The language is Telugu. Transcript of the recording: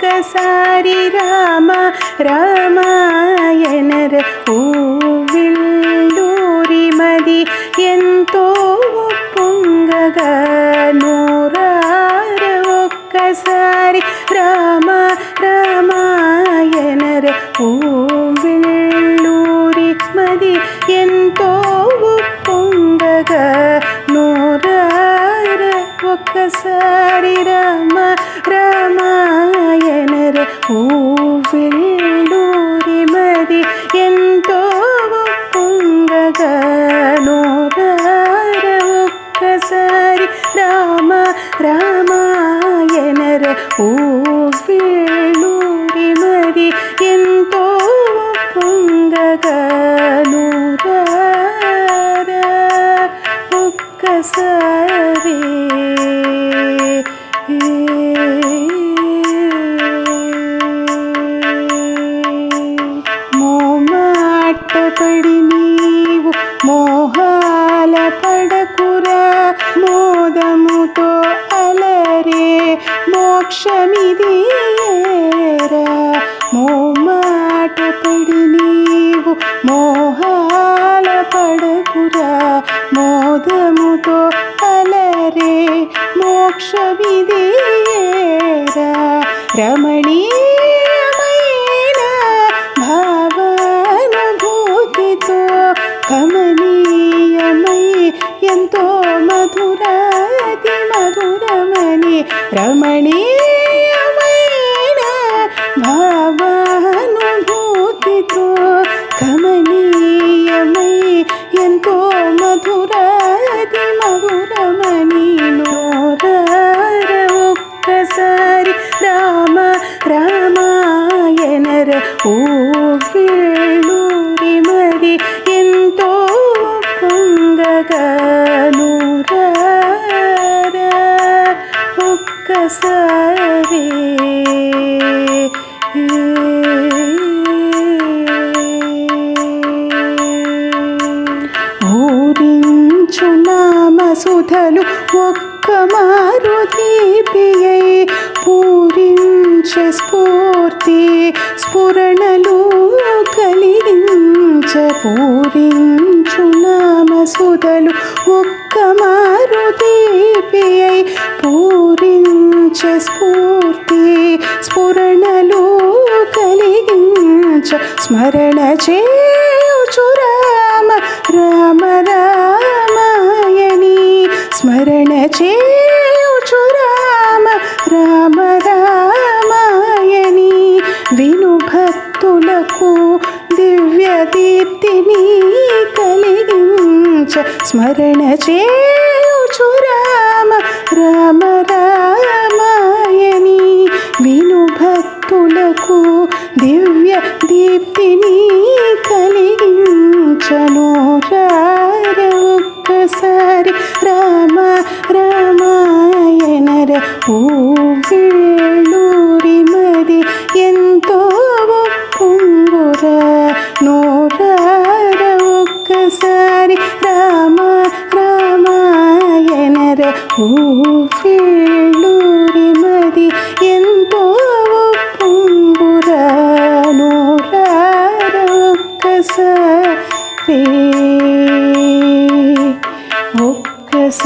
ఒక్కసారి రామ రామాయణర ఊవిల్లూరి మది ఎంతో పొంగగా ಹೂವಿಲ್ಲೂರಿಮದಿ ಎಂತೋ ಪುಂಗನೋರೊಕ್ಕಸರಿ ರಾಮ ರಾಮಾಯಣರ ಹೂವಿಲ್ಲೂರಿಮದಿ ಎಂತೋ ಪುಂಗನೋರ ಒಕ್ಕಸರಿ మోక్షమిదేరా మోక్షమిదియేరా మోమాటపడి నీవు మోహాల పడకురా? మోదముతో అలరే మోక్షమిదేరా రమణీయమైన భావానుభూతితో కమనీయమై ఎంతో మధురా రమణీయమైన భావానుభూతితో కమనీయమై ఎంతో మధురాతి మధురమని నోరార ఒక్కసారి రామ రామాయణర ఊళ్ళూరి పూరించు నామసుధలు ఒక్క మారు దీపియై పూరించే స్ఫూర్తి స్ఫురణలు కలిగించ స్మరణ చేయుచు రామ రామ రామాయణి. స్మరణ చేయుచు రామ రామ రామాయణి. విను భక్తులకు దివ్య నీ కలిగించ స్మరణ చేయుచు రామ రామ రామాయణి. విను భక్తులకు దివ్య దీప్తిని కలిగించను. ఒక్కసారి రామ రామాయణ ఊళ్ళూరి ஹரி ராம ராமாயணர ஊரி மதி எந்தோ புங்குரனூரொக்கச ஒக்கச